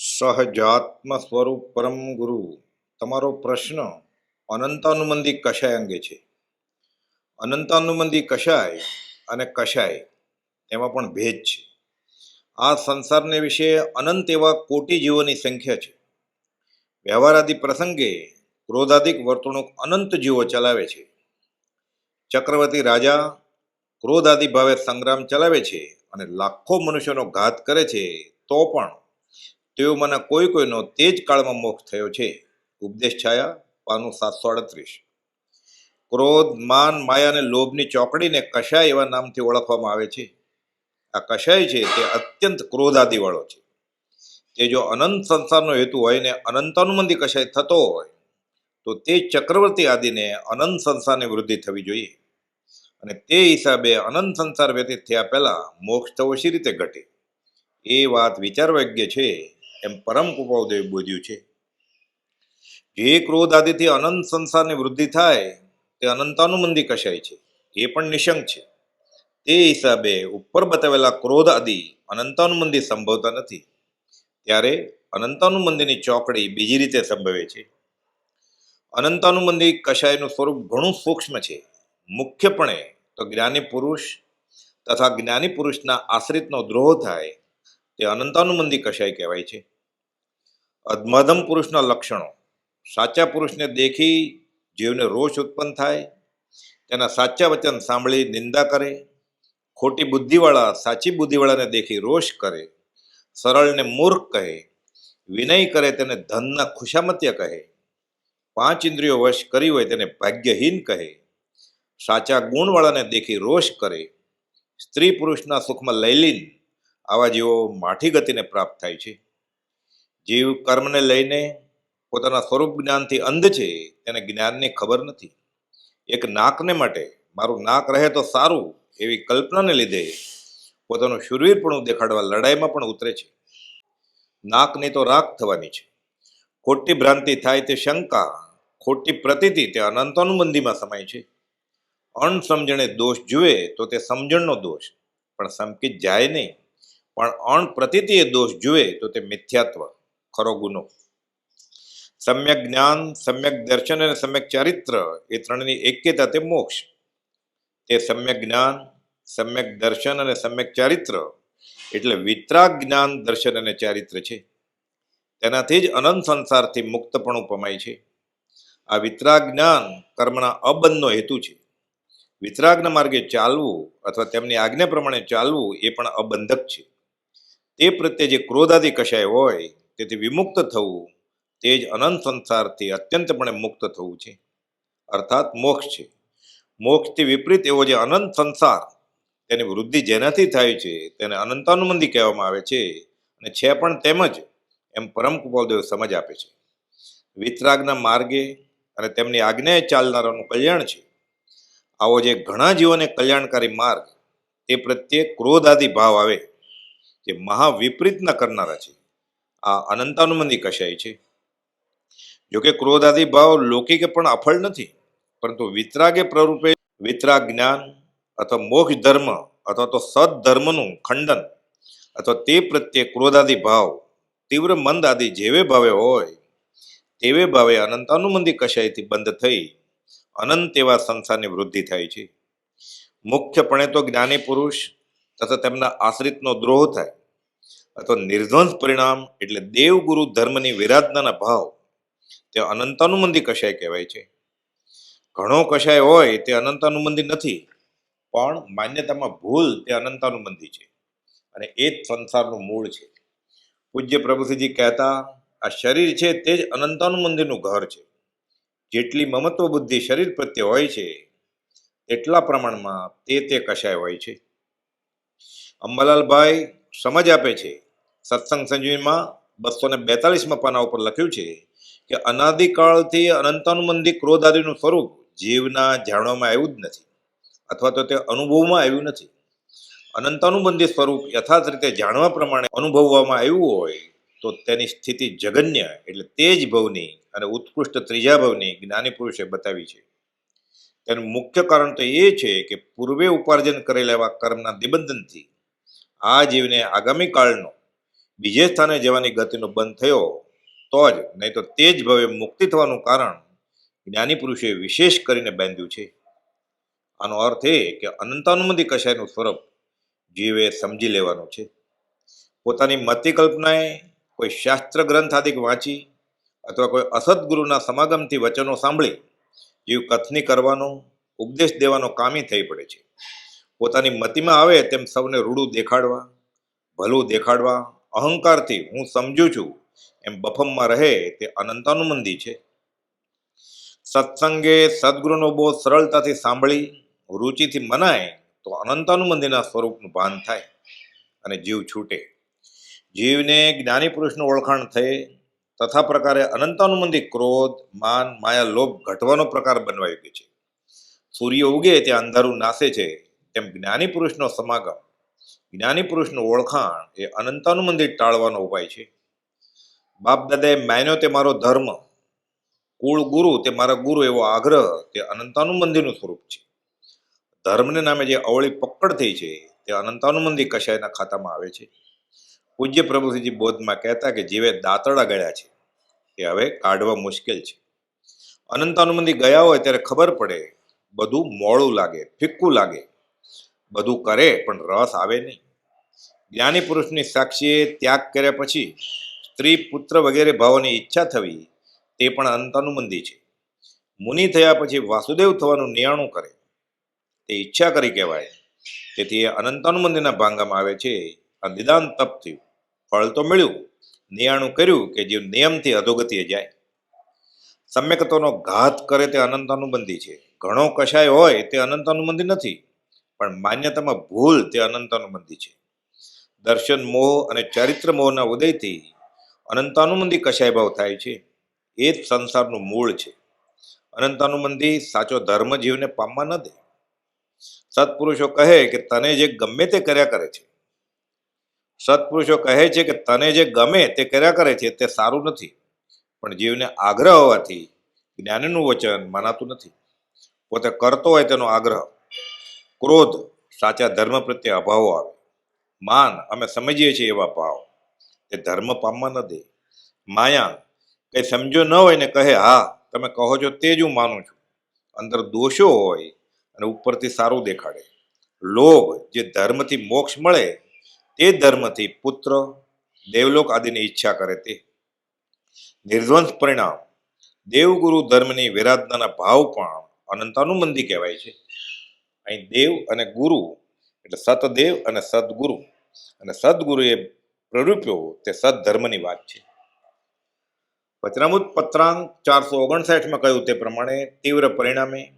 સહજાત્મ સ્વરૂપ પરમ ગુરુ, તમારો પ્રશ્ન અનંતાનુબંધી કશાય અંગે છે. અનંતાનુબંધી કશાય અને કશાય એમાં પણ ભેદ છે. આ સંસારને વિશે અનંત એવા કોટી જીવોની સંખ્યા છે. વ્યવહારાદિ પ્રસંગે ક્રોધાધિક વર્તણૂક અનંત જીવો ચલાવે છે. ચક્રવર્તી રાજા ક્રોધાદિ ભાવે સંગ્રામ ચલાવે છે અને લાખો મનુષ્યોનો ઘાત કરે છે તો પણ તેઓમાંના કોઈ કોઈનો તે જ કાળમાં મોક્ષ થયો છે. ઉપદેશ છાયા, પાનું સાતસો અડત્રીસ ક્રોધ, માન, માયા અને લોભની ચોકડીને કશાય એવા નામથી ઓળખવામાં આવે છે. આ કશાય છે તે અત્યંત ક્રોધાદિવાળો છે. તે જો અનંત સંસારનો હેતુ હોય ને અનંતાનુમંદી કશાય થતો હોય, તો તે ચક્રવર્તી આદિને અનંત સંસારની વૃદ્ધિ થવી જોઈએ. અને તે હિસાબે અનંત સંસાર વ્યતીત થયા પહેલા મોક્ષ થવો શી રીતે ઘટે. એ વાત વિચારવાગ્ય છે. એમ પરમ કૃપાદેવ બોધ્યું છે. જે ક્રોધ આદિથી અનંત સંસારની વૃદ્ધિ થાય, તે અનંતાનુમંદી કશાય છે. એ પણ નિશંક છે. તે હિસાબે ઉપર બતાવેલા ક્રોધ આદિ અનંતાનુમંદી સંભવતા નથી. ત્યારે અનંતાનુમંદીની ચોકડી બીજી રીતે સંભવે છે. અનંતાનુમંદી કશાયનું સ્વરૂપ ઘણું સૂક્ષ્મ છે. મુખ્યપણે તો જ્ઞાની પુરુષ તથા જ્ઞાની પુરુષના આશ્રિતનો દ્રોહ થાય તે અનંતાનુમંદી કશાય કહેવાય છે. અધમધમ પુરુષના લક્ષણો. સાચા પુરુષને દેખી જીવને રોષ ઉત્પન્ન થાય. તેના સાચા વચન સાંભળી નિંદા કરે. ખોટી બુદ્ધિવાળા સાચી બુદ્ધિવાળાને દેખી રોષ કરે. સરળને મૂર્ખ કહે. વિનય કરે તેને ધનના ખુશામત્ય કહે. પાંચ ઇન્દ્રિયો વશ કરી હોય તેને ભાગ્યહીન કહે. સાચા ગુણવાળાને દેખી રોષ કરે. સ્ત્રી પુરુષના સુખમાં લયલીન આવા જીવો માઠી ગતિને પ્રાપ્ત થાય છે. જીવ કર્મને લઈને પોતાના સ્વરૂપ જ્ઞાનથી અંધ છે, તેને જ્ઞાનની ખબર નથી. એક નાકને માટે મારું નાક રહે તો સારું એવી કલ્પનાને લીધે પોતાનું શુરવીરપણું દેખાડવા લડાઈમાં પણ ઉતરે છે. નાકની તો રાખ થવાની છે. ખોટી ભ્રાંતિ થાય તે શંકા, ખોટી પ્રતીતિ તે અનંતાનુબંધીમાં સમાય છે. અણસમજણે દોષ જુએ તો તે સમજણનો દોષ, પણ સમકી જાય નહીં. પણ અણ પ્રતીતિએ દોષ જુએ તો તે મિથ્યાત્વ, ખરો ગુનો. સમ્યક જ્ઞાન, સમ્યક દર્શન અને સમ્યક ચારિત્ર એ ત્રણની એક્યતા તે મોક્ષ. તે સમ્યક જ્ઞાન, સમ્યક દર્શન અને સમ્યક ચારિત્ર એટલે વિતરાગ જ્ઞાન, દર્શન અને ચારિત્ર છે. તેનાથી જ અનંત સંસારથી મુક્તપણું પમાય છે. આ વિતરાગ જ્ઞાન કર્મના અબંધનો હેતુ છે. વિતરાગના માર્ગે ચાલવું અથવા તેમની આજ્ઞા પ્રમાણે ચાલવું એ પણ અબંધક છે. તે પ્રત્યે જે ક્રોધાદી કશાય હોય, તેથી વિમુક્ત થવું, તે જ અનંત સંસારથી અત્યંતપણે મુક્ત થવું છે. અર્થાત મોક્ષ છે. મોક્ષથી વિપરીત એવો જે અનંત સંસાર, તેની વૃદ્ધિ જેનાથી થાય છે, તેને અનંતાનુમંદી કહેવામાં આવે છે. અને છે પણ તેમજ એમ પરમ કૃપાલદેવ સમજ આપે છે. વિતરાગના માર્ગે અને તેમની આજ્ઞાએ ચાલનારાનું કલ્યાણ છે. આવો જે ઘણા જીવોને કલ્યાણકારી માર્ગ, તે પ્રત્યે ક્રોધાદિ ભાવ આવે. જે મહાવિપરીતના કરનારા છે. આ અનંતાનુમંદી કશાય છે? જોકે ક્રોધાદિ ભાવ લૌકિકે પણ અફળ નથી, પરંતુ વિતરાગે પ્રરૂપે વિતરાગ જ્ઞાન અથવા મોક્ષ ધર્મ અથવા તો સદધર્મનું ખંડન અથવા તે પ્રત્યે ક્રોધાદિ ભાવ તીવ્ર મંદ આદિ જેવે ભાવે હોય, તેવે ભાવે અનંતાનુમંદી કશાયથી બંધ થઈ, અનંત એવા સંસારની વૃદ્ધિ થાય છે. મુખ્યપણે તો જ્ઞાની પુરુષ તથા તેમના આશ્રિતનો દ્રોહ થાય. અથવા નિર્ધ્વંસ પરિણામ એટલે દેવગુરુ ધર્મની વિરાધનાના ભાવ, તે અનંતાનુબંધી કશાય કહેવાય છે. ઘણો કશાય હોય તે અનંતાનુબંધી નથી, પણ માન્યતામાં ભૂલ તે અનંતાનુબંધી છે. અને એ જ સંસારનું મૂળ છે. પૂજ્ય પ્રભુસિંહજી કહેતા, આ શરીર છે તે જ અનંતાનુબંધીનું ઘર છે. જેટલી મમત્વ બુદ્ધિ શરીર પ્રત્યે હોય છે એટલા પ્રમાણમાં તે તે કશાય હોય છે. અંબાલાલભાઈ સમજ આપે છે સત્સંગ સંજીવનીમાં બસો ને બેતાલીસમાં પાના ઉપર લખ્યું છે કે અનાદિકાળથી અનંતાનુબંધી ક્રોધ આદિનું સ્વરૂપ જીવના જાણવામાં આવ્યું જ નથી, અથવા તો તે અનુભવમાં આવ્યું નથી. અનંતાનુબંધી સ્વરૂપ યથાર્થ રીતે જાણવા પ્રમાણે અનુભવવામાં આવ્યું હોય તો તેની સ્થિતિ જગન્ય એટલે તે જ ભવની અને ઉત્કૃષ્ટ ત્રીજા ભવની જ્ઞાની પુરુષે બતાવી છે. તેનું મુખ્ય કારણ તો એ છે કે પૂર્વે ઉપાર્જન કરેલા એવા કર્મના નિબંધનથી આ જીવને આગામી કાળનો બીજે સ્થાને જવાની ગતિનો બંધ થયો, તો જ નહીં તો તે જ ભવે મુક્તિ થવાનું કારણ જ્ઞાની પુરુષે વિશેષ કરીને બાંધ્યું છે. આનો અર્થ એ કે અનંતાનુમંદી કશાયનું સ્વરૂપ જીવે સમજી લેવાનું છે. પોતાની મતિ કલ્પનાએ કોઈ શાસ્ત્ર ગ્રંથ વાંચી અથવા કોઈ અસદગુરુના સમાગમથી વચનો સાંભળી જીવ કથની કરવાનો, ઉપદેશ દેવાનો કામી થઈ પડે છે. પોતાની મતિમાં આવે તેમ સૌને રૂડું દેખાડવા, ભલું દેખાડવા અહંકારથી હું સમજું છું, એમ બફમમાં રહે તે અનંતાનુમંદી છે. સત્સંગે સદગુરુનો બોધ સરળતાથી સાંભળી, રુચિથી મનાય, તો અનંતાનુમંદીના સ્વરૂપનું ભાન થાય અને જીવ છૂટે. જીવને જ્ઞાની પુરુષનું ઓળખાણ થઈ તથા પ્રકારે અનંતાનુમંદી ક્રોધ, માન, માયા, લોભ ઘટવાનો પ્રકાર બનવા યોગ્ય છે. સૂર્ય ઉગે ત્યાં અંધારું નાશે છે, તેમ જ્ઞાની પુરુષનો સમાગમ જ્ઞાની પુરુષનું ઓળખાણ એ અનંતાનુમંદી ટાળવાનો ઉપાય છે. બાપ દાદાએ માન્યો તે મારો ધર્મ. કુળ ગુરુ તે મારા ગુરુ એવો આગ્રહ તે અનંતાનુમંદીનું સ્વરૂપ છે. ધર્મને નામે જે અવળી પકડ થઈ છે તે અનંતાનુમંદી કશાયના ખાતામાં આવે છે. પૂજ્ય પ્રભુજી બોધમાં કહેતા કે જીવે દાંતડા ગળ્યા છે. એ હવે કાઢવા મુશ્કેલ છે. અનંતાનુમંદી ગયા હોય ત્યારે ખબર પડે, બધું મોડું લાગે, ફિક્કું લાગે. બધું કરે, પણ રસ આવે નહીં. જ્ઞાની પુરુષની સાક્ષીએ ત્યાગ કર્યા પછી સ્ત્રી પુત્ર વગેરે ભાવોની ઈચ્છા થવી તે પણ અંતાનુબંધી છે. મુનિ થયા પછી વાસુદેવ થવાનું નિયાણું કરે. તે ઈચ્છા કરી કહેવાય. તેથી એ અનંતાનુબંધીના ભાંગામાં આવે છે. આ નિદાન તપ થયું. ફળ તો મળ્યું. નિયાણું કર્યું કે જે નિયમથી અધોગતિએ જાય. સમ્યકતોનો ઘાત કરે તે અનંતાનુબંધી છે. ઘણો કશાય હોય તે અનંતાનુબંધી નથી. પણ માન્યતામાં ભૂલ તે અનંતાનુબંધી છે. દર્શન મોહ અને ચારિત્ર મોહના ઉદયથી અનંતાનુબંધી કશાય ભાવ થાય છે? એ જ સંસારનું મૂળ છે. અનંતાનુબંધી સાચો ધર્મ જીવને પામવા ન દે. સત્પુરુષો કહે કે તને જે ગમે તે કર્યા કરે છે. સત્પુરુષો કહે છે કે તને જે ગમે તે કર્યા કરે છે તે સારું નથી. પણ જીવને આગ્રહ હોવાથી જ્ઞાનીનું વચન મનાતું નથી. પોતે કરતો હોય તેનો આગ્રહ ક્રોધ, સાચા ધર્મ પ્રત્યે અભાવો આવે. માન અમે સમજીએ છીએ એવા ભાવ એ ધર્મ પામવા ન દે. માયા કંઈ સમજો ન હોય ને કહે, હા, તમે કહો છો તે જ હું માનું છું. અંદર દોષો હોય અને ઉપરથી સારું દેખાડે. લોભ જે ધર્મથી મોક્ષ મળે, તે ધર્મથી પુત્ર, દેવલોક આદિની ઈચ્છા કરે તે. નિર્ધ્વંસ પરિણામ. દેવગુરુ ધર્મની વિરાધનાના ભાવ પણ અનંતાનુબંધી કહેવાય છે. અહીં દેવ અને ગુરુ, એટલે સતદેવ અને સદગુરુ. અને સદગુરુ એ પ્રરૂપ્યો, તે સદધર્મની વાત છે. વચનામૃત પત્રાંક ચારસો ઓગણસાઠમાં કહ્યું તે પ્રમાણે તીવ્ર પરિણામે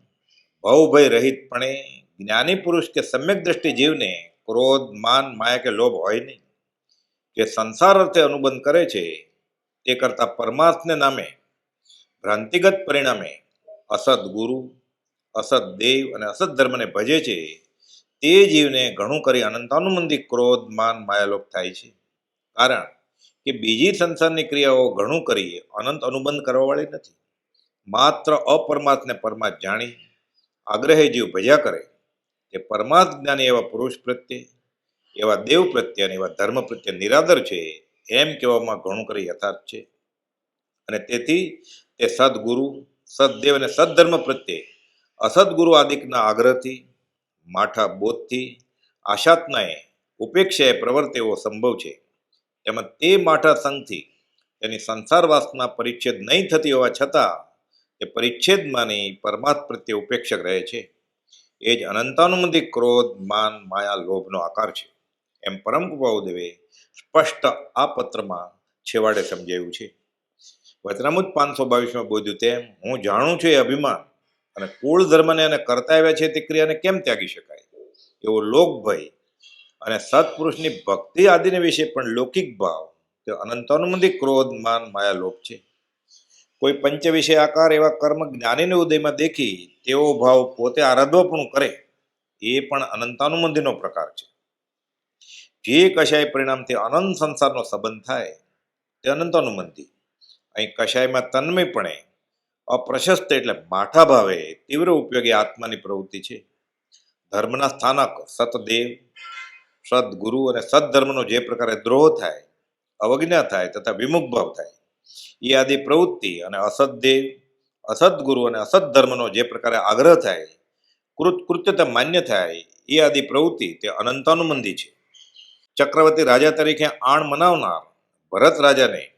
ભવભય રહિતપણે જ્ઞાની પુરુષ કે સમ્યક દ્રષ્ટિ જીવને ક્રોધ, માન, માયા કે લોભ હોય નહીં. જે સંસાર અર્થે અનુબંધ કરે છે, તે કરતાં પરમાર્થને નામે ભ્રાંતિગત પરિણામે અસદ અસદ દેવ અને અસદ ધર્મને ભજે છે, તે જીવને ઘણું કરી અનંતાનુમંદી ક્રોધ, માન, માયાલોપ થાય છે. કારણ કે બીજી સંસારની ક્રિયાઓ ઘણું કરીએ, અનંત અનુબંધ કરવાવાળી નથી. માત્ર અપરમાર્થને પરમાર્થ જાણી, આગ્રહે જીવ ભજ્યા કરે, તે પરમાર્થ જ્ઞાની એવા પુરુષ પ્રત્યે, એવા દેવ પ્રત્યે અને એવા ધર્મ પ્રત્યે નિરાદર છે, એમ કહેવામાં ઘણું કરી યથાર્થ છે. અને તેથી તે સદગુરુ, સદદેવ અને સદધર્મ પ્રત્યે અસદગુરુ આદિકના આગ્રહથી, માઠા બોધથી, આશાત્નાએ ઉપેક્ષાએ પ્રવર્તેવો સંભવ છે. તેમજ તે માઠા સંઘથી તેની સંસારવાસના પરિચ્છેદ નહીં થતી હોવા છતાં તે પરિચ્છેદમાંની પરમાત્મ પ્રત્યે ઉપેક્ષક રહે છે. એ જ અનંતાનુમંદી ક્રોધ, માન, માયા, લોભનો આકાર છે. એમ પરમ દેવે સ્પષ્ટ આ પત્રમાં છેવાડે સમજાવ્યું છે. વચનામુદ પાંચસો બાવીસમાં બોધ્યું તેમ, હું જાણું છું એ અભિમાન અને કુળ ધર્મને અને કરતા આવ્યા છે તે ક્રિયાને કેમ ત્યાગી શકાય? એવો લોકભય અને સત્પુરુષની ભક્તિ આદિને વિશે પણ લૌકિક ભાવ. તે અનંતાનુમંદી ક્રોધ, માન, માયા લોપ છે. કોઈ પંચ વિષય આકાર એવા કર્મ જ્ઞાનીને ઉદયમાં દેખી તેવો ભાવ પોતે આરાધવાપણું કરે, એ પણ અનંતાનુમંદીનો પ્રકાર છે. જે કશાય પરિણામથી અનંત સંસારનો સંબંધ થાય, તે અનંતાનુમંદી અહીં કશાયમાં તન્મયપણે અપ્રશસ્ત એટલે માઠા ભાવે, તીવ્ર ઉપયોગી આત્માની પ્રવૃત્તિ છે. ધર્મના સ્થાનક સતદેવ, સદગુરુ અને સદધર્મનો જે પ્રકારે દ્રોહ થાય, અવજ્ઞા થાય તથા વિમુખ ભાવ થાય એ આદિ પ્રવૃત્તિ અને અસત અસદગુરુ ગુરુ અને અસદધર્મનો જે પ્રકારે આગ્રહ થાય, કૃત, કૃત્યતા માન્ય થાય એ આદિ પ્રવૃત્તિ તે અનંતાનુમંદી છે. ચક્રવર્તી રાજા તરીકે આણ મનાવનાર ભરત રાજાને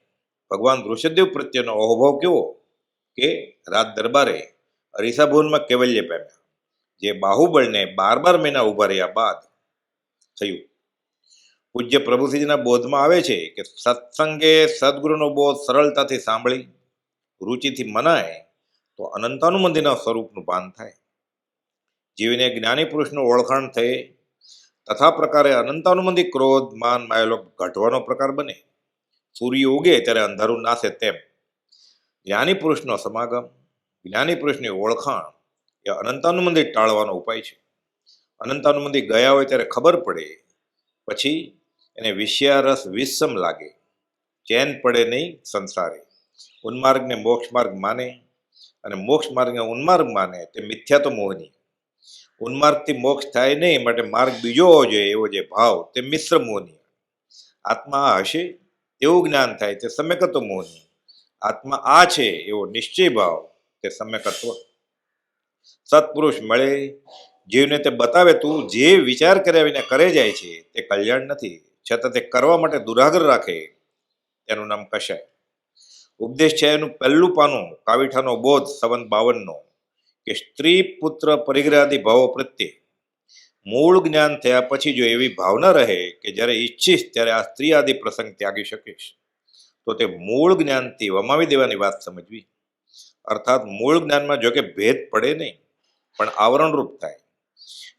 ભગવાન ઋષભદેવ પ્રત્યેનો અહોભાવ કેવો? કે રાત દરબારે અરીસાભુવનમાં કેવલ્ય પામ્યા જે બાહુબળને બાર બાર મહિના ઊભા રહ્યા બાદ થયું. પૂજ્ય પ્રભુસિંહજીના બોધમાં આવે છે કે સત્સંગે સદગુરુનો બોધ સરળતાથી સાંભળી, રુચિથી મનાય, તો અનંતાનુમંદિના સ્વરૂપનું ભાન થાય. જીવને જ્ઞાની પુરુષનું ઓળખાણ થઈ તથા પ્રકારે અનંતાનુમંદી ક્રોધ, માન માયલોપ ઘટવાનો પ્રકાર બને. સૂર્ય ઉગે ત્યારે અંધારું નાશે તેમ જ્ઞાની પુરુષનો સમાગમ જ્ઞાની પુરુષની ઓળખાણ એ અનંતાનુમંદી ટાળવાનો ઉપાય છે. અનંતાનુમંદી ગયા હોય ત્યારે ખબર પડે, પછી એને વિષયારસ વિષમ લાગે, ચેન પડે નહીં સંસારે. ઉન્માર્ગને મોક્ષ માર્ગ માને અને મોક્ષ માર્ગને ઉન્માર્ગ માને તે મિથ્યા તો મોહની. ઉન્માર્ગથી મોક્ષ થાય નહીં માટે માર્ગ બીજો હોવો જોઈએ, એવો જે ભાવ તે મિશ્ર મોહની. આત્મા હશે તેવું જ્ઞાન થાય, તે સમ્યકત્વ મોહની. આત્મા આ છે એવો નિશ્ચય ભાવ તે સમ્યકત્વ સત્પુરુષ મળે, જીવને તે બતાવે, તું જે વિચાર કર્યા વિના કરે જાય છે, તે કલ્યાણ નથી. છતાં તે કરવા માટે દુરાગ્રહ રાખે, તેનું નામ કશાય. ઉપદેશ છે એનું પહેલું પાનું, કાવીઠાનો બોધ સંવંત બાવનનો, કે સ્ત્રી પુત્ર પરિગ્રહાદી ભાવો પ્રત્યે. મૂળ જ્ઞાન થયા પછી જો એવી ભાવના રહે કે જ્યારે ઈચ્છીશ, ત્યારે આ સ્ત્રી આદિ પ્રસંગ ત્યાગી શકીશ. તો તે મૂળ જ્ઞાનથી વમાવી દેવાની વાત સમજવી. અર્થાત મૂળ જ્ઞાનમાં જો કે ભેદ પડે નહીં, પણ આવરણરૂપ થાય.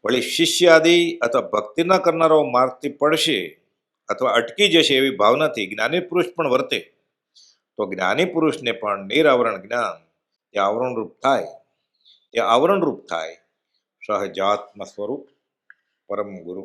વળી શિષ્ય આદિ અથવા ભક્તિના કરનારો માર્ગથી પડશે અથવા અટકી જશે એવી ભાવનાથી જ્ઞાની પુરુષ પણ વર્તે. તો જ્ઞાની પુરુષને પણ નિરાવરણ જ્ઞાન તે આવરણરૂપ થાય. તે આવરણરૂપ થાય. સહજાત્મ સ્વરૂપ પરમ ગુરુ.